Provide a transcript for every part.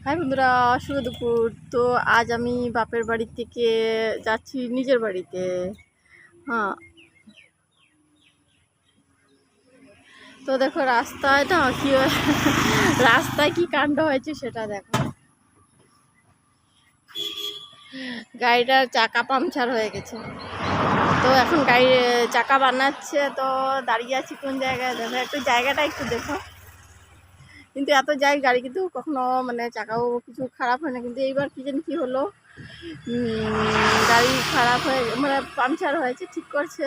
High বন্ধুরা, শুভ দুপুর। তো আজ আমি বাপের বাড়ি থেকে যাচ্ছি নিজের বাড়িতে। হ্যাঁ। তো দেখো রাস্তায় না কি রাস্তায় কি কাণ্ড হয়েছে সেটা দেখো। গাড়িটার চাকা পাংচার হয়ে গেছে। তো এখন গাড়ি, চাকা বানাচ্ছে, তো দাঁড়িয়ে আছি কোন জায়গায়? দেখো একটু জায়গাটা একটু দেখো। কিন্তু এত যাই গাড়ি কিন্তু কখনো মানে চাকাও কিছু খারাপ হয় না। কিন্তু এইবার কি জানি কী হলো গাড়ি খারাপ হয়ে মানে পাংচার হয়েছে, ঠিক করছে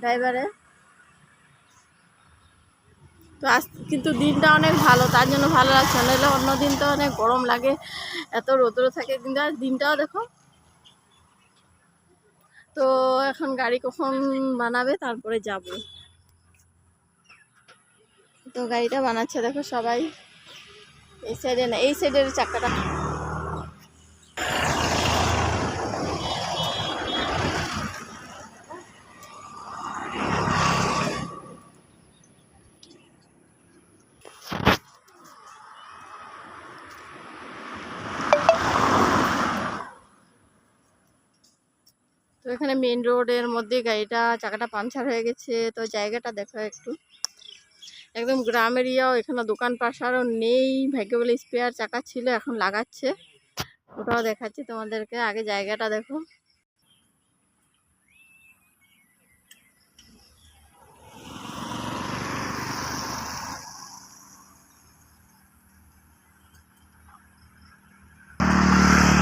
ড্রাইভারে তো আজ কিন্তু দিনটা অনেক ভালো, তার জন্য ভালো লাগছে নাহলে অন্য দিন তো অনেক গরম লাগে, এত রোদ্র থাকে, কিন্তু আজ দিনটাও দেখো। তো এখন গাড়ি কখন বানাবে, তারপরে যাব। তো গাড়িটা বানাচ্ছে, দেখো সবাই। এই সাইডে না, এই সাইডের চাকাটা। তো এখানে মেন রোডের মধ্যে গাড়িটা, চাকাটা পাংচার হয়ে গেছে, তো জায়গাটা দেখো একটু। একদম গ্রাম এরিয়াও এখানে দোকান পাশারও নেই, ভাগ্য বলে স্পেয়ার চাকা ছিল, এখন লাগাচ্ছে। ওটাও দেখাচ্ছি তোমাদেরকে, আগে জায়গাটা দেখো।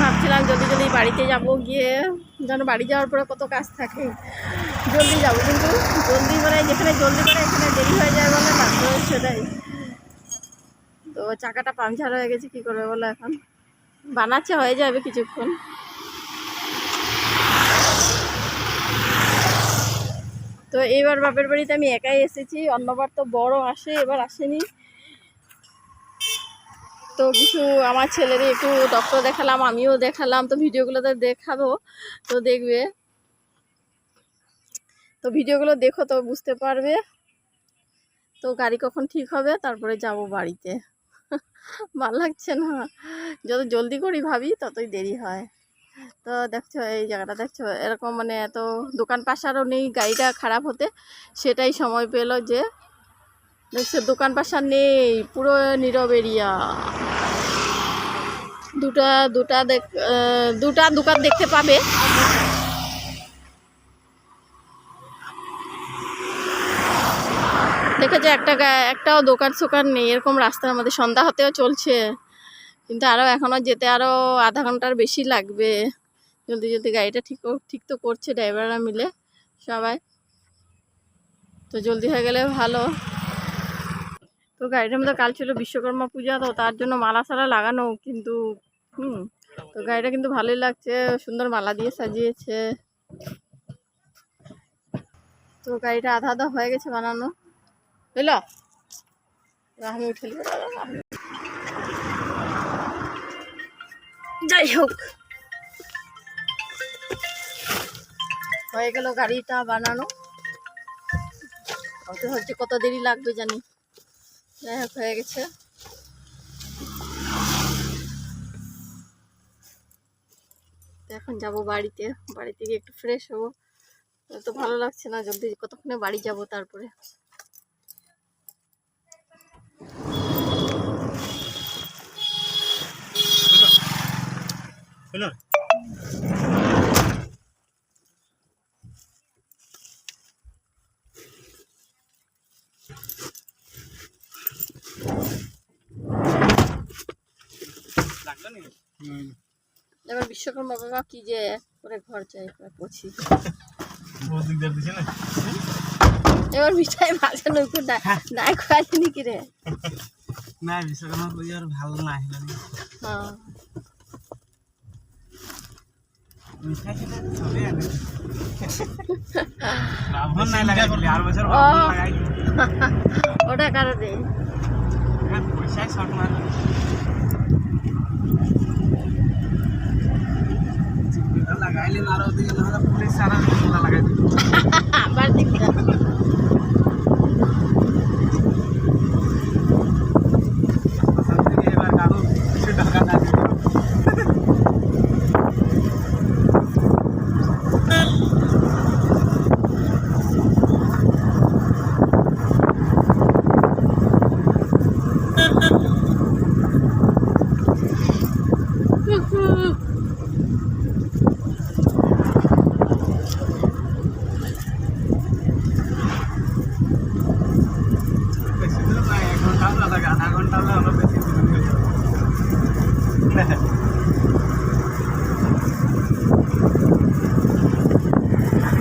ভাবছিলাম জলদি জলদি বাড়িতে যাব গিয়ে, যেন বাড়ি যাওয়ার পরে কত কাজ থাকে। জলদি যাব কিন্তু, জলদি মানে যেখানে জলদি করে এখানে দেরি হয়ে যায় বলে না তো সেটাই। তো চাকাটা পাংচার হয়ে গেছে, কি করবে বলো এখন? বানাচ্ছে, হয়ে যাবে কিছুক্ষণ। তো এবার বাপের বাড়িতে আমি একাই এসেছি, অন্যবার তো বড় আসে, এবার আসেনি। তো কিছু আমার ছেলেরই একটু ডক্টর দেখালাম, আমিও দেখালাম, তো ভিডিওগুলোতে দেখাবো, তো দেখবে। তো ভিডিওগুলো দেখো তো বুঝতে পারবে। তো গাড়ি কখন ঠিক হবে? তারপরে যাব বাড়িতে। ভালো লাগছে না? যত জলদি করি ভাবি, ততই দেরি হয়। তো দেখছ, এই জায়গাটা দেখছ, এরকম মানে এত দোকান পাশারও নেই, গাড়িটা খারাপ হতে। সেটাই সময় পেল যে, দেখছ দোকান পাশার নেই, পুরো নীরব এরিয়া। দুটা দুটা দেখ দুটা দোকান দেখতে পাবে। দেখেছ একটা গা- একটাও দোকান সোকান নেই, এরকম রাস্তার মধ্যে সন্ধ্যা হতেও চলছে। কিন্তু আরও এখনও যেতে আরও আধা ঘণ্টার বেশি লাগবে। জলদি জলদি গাড়িটা ঠিক ঠিক তো করছে ড্রাইভাররা মিলে, সবাই। তো জলদি হয়ে গেলে ভালো। তো গাড়িটার মধ্যে কাল ছিল বিশ্বকর্মা পূজা, তো তার জন্য মালা সালা লাগানো, কিন্তু, হুম, তো গাড়িটা কিন্তু ভালোই লাগছে, সুন্দর মালা দিয়ে সাজিয়েছে। তো গাড়িটা আধা আধা হয়ে গেছে বানানো। বুঝলো আমি উঠে যাই হোক। হয়ে গেল গাড়িটা বানানো। কত হচ্ছে কত দেরি লাগবে জানি। যাই হোক, হয়ে গেছে। এখন যাব বাড়িতে। বাড়ি থেকে একটু ফ্রেশ হব। তো ভালো লাগছে না, জলদি কতক্ষণে বাড়ি যাব তারপরে? হলো লাগল নি এবার বিশ্বকর্মা বাবা কি যে করে ঘর চাই পছি না? এবার মিঠাই ভাজা নৌকো নাই খাইনি নাকি রে? না বিশ্বকর্মা পূজার ভালো না হ্যাঁ। ওটা কারণে লাগাইলে আর পুলিশ সারা লাগাই দিল আবার দেখলাম এবার কারও কিছু টাকা না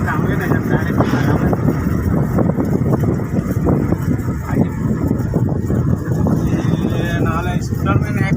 কামড়ে না যাবে ডাইরেক্ট লাগাবে এ, নাহলে